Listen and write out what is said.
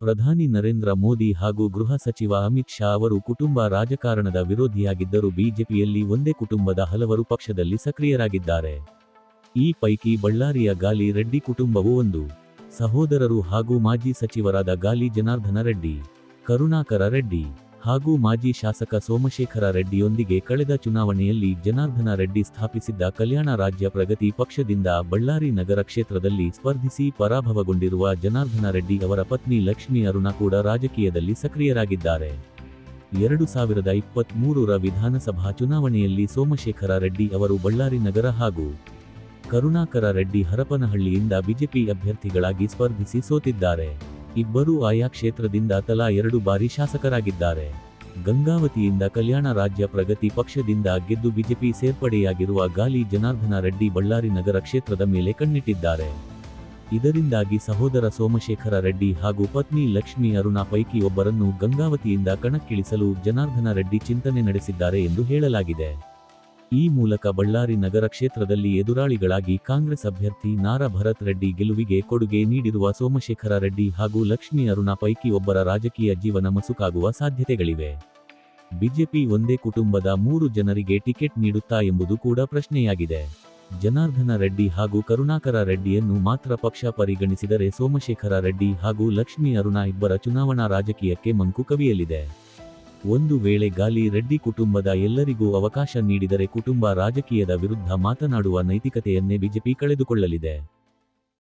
ಪ್ರಧಾನಿ ನರೇಂದ್ರ ಮೋದಿ ಹಾಗೂ ಗೃಹ ಸಚಿವ ಅಮಿತ್ ಶಾ ಅವರು ಕುಟುಂಬ ರಾಜಕಾರಣದ ವಿರೋಧಿಯಾಗಿದ್ದರೂ ಬಿಜೆಪಿಯಲ್ಲಿ ಒಂದೇ ಕುಟುಂಬದ ಹಲವರು ಪಕ್ಷದಲ್ಲಿ ಸಕ್ರಿಯರಾಗಿದ್ದಾರೆ. ಈ ಪೈಕಿ ಬಳ್ಳಾರಿಯ ಗಾಲಿ ರೆಡ್ಡಿ ಕುಟುಂಬವು ಒಂದು. ಸಹೋದರರು ಹಾಗೂ ಮಾಜಿ ಸಚಿವರಾದ ಗಾಲಿ ಜನಾರ್ದನ ರೆಡ್ಡಿ, ಕರುಣಾಕರ ರೆಡ್ಡಿ ಹಾಗೂ ಮಾಜಿ ಶಾಸಕ ಸೋಮಶೇಖರ ರೆಡ್ಡಿಯೊಂದಿಗೆ ಕಳೆದ ಚುನಾವಣೆಯಲ್ಲಿ ಜನಾರ್ದನ ರೆಡ್ಡಿ ಸ್ಥಾಪಿಸಿದ್ದ ಕಲ್ಯಾಣ ರಾಜ್ಯ ಪ್ರಗತಿ ಪಕ್ಷದಿಂದ ಬಳ್ಳಾರಿ ನಗರ ಕ್ಷೇತ್ರದಲ್ಲಿ ಸ್ಪರ್ಧಿಸಿ ಪರಾಭವಗೊಂಡಿರುವ ಜನಾರ್ದನ ರೆಡ್ಡಿ ಅವರ ಪತ್ನಿ ಲಕ್ಷ್ಮಿ ಅರುಣ ಕೂಡ ರಾಜಕೀಯದಲ್ಲಿ ಸಕ್ರಿಯರಾಗಿದ್ದಾರೆ. ಎರಡು ಸಾವಿರದ ಇಪ್ಪತ್ಮೂರರ ವಿಧಾನಸಭಾ ಚುನಾವಣೆಯಲ್ಲಿ ಸೋಮಶೇಖರ ರೆಡ್ಡಿ ಅವರು ಬಳ್ಳಾರಿ ನಗರ ಹಾಗೂ ಕರುಣಾಕರ ರೆಡ್ಡಿ ಹರಪನಹಳ್ಳಿಯಿಂದ ಬಿಜೆಪಿ ಅಭ್ಯರ್ಥಿಗಳಾಗಿ ಸ್ಪರ್ಧಿಸಿ ಸೋತಿದ್ದಾರೆ. ಇಬ್ಬರೂ ಆಯಾ ಕ್ಷೇತ್ರದಿಂದ ತಲಾ ಎರಡು ಬಾರಿ ಶಾಸಕರಾಗಿದ್ದಾರೆ. ಗಂಗಾವತಿಯಿಂದ ಕಲ್ಯಾಣ ರಾಜ್ಯ ಪ್ರಗತಿ ಪಕ್ಷದಿಂದ ಗೆದ್ದು ಬಿಜೆಪಿ ಸೇರ್ಪಡೆಯಾಗಿರುವ ಗಾಲಿ ಜನಾರ್ದನ ರೆಡ್ಡಿ ಬಳ್ಳಾರಿ ನಗರ ಕ್ಷೇತ್ರದ ಮೇಲೆ ಕಣ್ಣಿಟ್ಟಿದ್ದಾರೆ. ಇದರಿಂದಾಗಿ ಸಹೋದರ ಸೋಮಶೇಖರ ರೆಡ್ಡಿ ಹಾಗೂ ಪತ್ನಿ ಲಕ್ಷ್ಮಿ ಅರುಣ ಪೈಕಿ ಒಬ್ಬರನ್ನು ಗಂಗಾವತಿಯಿಂದ ಕಣಕ್ಕಿಳಿಸಲು ಜನಾರ್ದನ ರೆಡ್ಡಿ ಚಿಂತನೆ ನಡೆಸಿದ್ದಾರೆ ಎಂದು ಹೇಳಲಾಗಿದೆ. ಈ ಮೂಲಕ ಬಳ್ಳಾರಿ ನಗರ ಕ್ಷೇತ್ರದಲ್ಲಿ ಎದುರಾಳಿಗಳಾಗಿ ಕಾಂಗ್ರೆಸ್ ಅಭ್ಯರ್ಥಿ ನಾರಾ ಭರತ್ ರೆಡ್ಡಿ ಗೆಲುವಿಗೆ ಕೊಡುಗೆ ನೀಡಿರುವ ಸೋಮಶೇಖರ ರೆಡ್ಡಿ ಹಾಗೂ ಲಕ್ಷ್ಮಿ ಅರುಣ ಪೈಕಿ ಒಬ್ಬರ ರಾಜಕೀಯ ಜೀವನ ಮಸುಕಾಗುವ ಸಾಧ್ಯತೆಗಳಿವೆ. ಬಿಜೆಪಿ ಒಂದೇ ಕುಟುಂಬದ ಮೂರು ಜನರಿಗೆ ಟಿಕೆಟ್ ನೀಡುತ್ತಾ ಎಂಬುದು ಕೂಡ ಪ್ರಶ್ನೆಯಾಗಿದೆ. ಜನಾರ್ದನ ರೆಡ್ಡಿ ಹಾಗೂ ಕರುಣಾಕರ ರೆಡ್ಡಿಯನ್ನು ಮಾತ್ರ ಪಕ್ಷ ಪರಿಗಣಿಸಿದರೆ ಸೋಮಶೇಖರ ರೆಡ್ಡಿ ಹಾಗೂ ಲಕ್ಷ್ಮಿ ಅರುಣ ಇಬ್ಬರ ಚುನಾವಣಾ ರಾಜಕೀಯಕ್ಕೆ ಮಂಕು ಕವಿಯಲಿದೆ. ಒಂದು ವೇಳೆ ಗಾಲಿ ರೆಡ್ಡಿ ಕುಟುಂಬದ ಎಲ್ಲರಿಗೂ ಅವಕಾಶ ನೀಡಿದರೆ ಕುಟುಂಬ ರಾಜಕೀಯದ ವಿರುದ್ಧ ಮಾತನಾಡುವ ನೈತಿಕತೆಯನ್ನೇ ಬಿಜೆಪಿ ಕಳೆದುಕೊಳ್ಳಲಿದೆ.